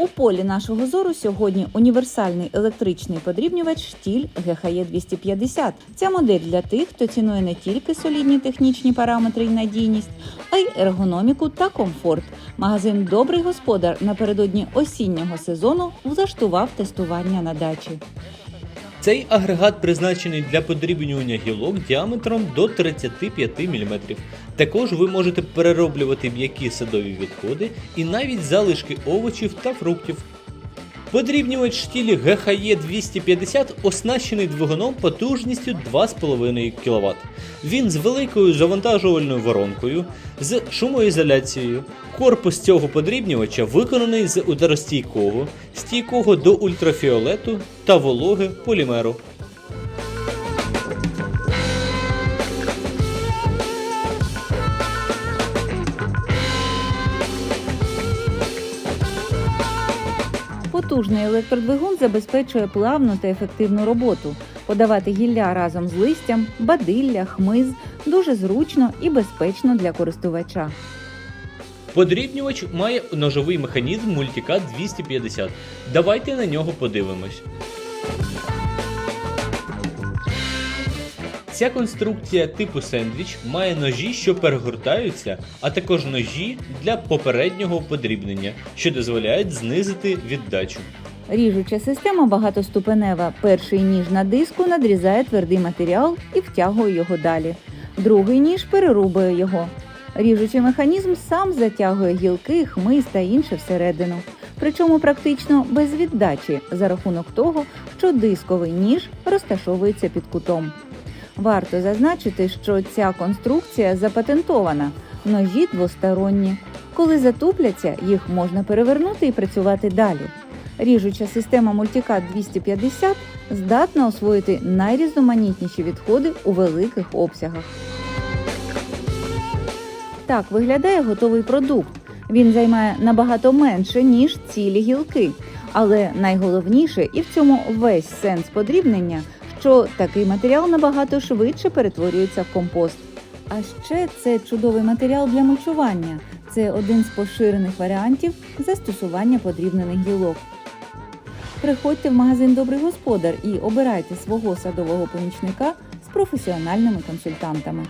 У полі нашого зору сьогодні універсальний електричний подрібнювач штіль ГХЕ 250. Ця модель для тих, хто цінує не тільки солідні технічні параметри і надійність, а й ергономіку та комфорт. Магазин Добрий господар напередодні осіннього сезону влаштував тестування на дачі. Цей агрегат призначений для подрібнювання гілок діаметром до 35 мм. Також ви можете перероблювати м'які садові відходи і навіть залишки овочів та фруктів. Подрібнювач штілі ГХЕ 250 оснащений двигуном потужністю 2,5 кВт. Він з великою завантажувальною воронкою, з шумоізоляцією. Корпус цього подрібнювача виконаний з ударостійкого, стійкого до ультрафіолету та вологи полімеру. Потужний електродвигун забезпечує плавну та ефективну роботу. Подавати гілля разом з листям, бадилля, хмиз дуже зручно і безпечно для користувача. Подрібнювач має ножовий механізм Multicat 250. Давайте на нього подивимось. Ця конструкція типу сендвіч має ножі, що перегортаються, а також ножі для попереднього подрібнення, що дозволяють знизити віддачу. Ріжуча система багатоступенева. Перший ніж на диску надрізає твердий матеріал і втягує його далі. Другий ніж перерубує його. Ріжучий механізм сам затягує гілки, хмиз та інше всередину. Причому практично без віддачі за рахунок того, що дисковий ніж розташовується під кутом. Варто зазначити, що ця конструкція запатентована, ножі двосторонні. Коли затупляться, їх можна перевернути і працювати далі. Ріжуча система Multicat 250 здатна освоїти найрізноманітніші відходи у великих обсягах. Так виглядає готовий продукт. Він займає набагато менше, ніж цілі гілки. Але найголовніше, і в цьому весь сенс подрібнення, що такий матеріал набагато швидше перетворюється в компост. А ще це чудовий матеріал для мульчування. Це один з поширених варіантів застосування подрібнених гілок. Приходьте в магазин Добрий господар і обирайте свого садового помічника з професіональними консультантами.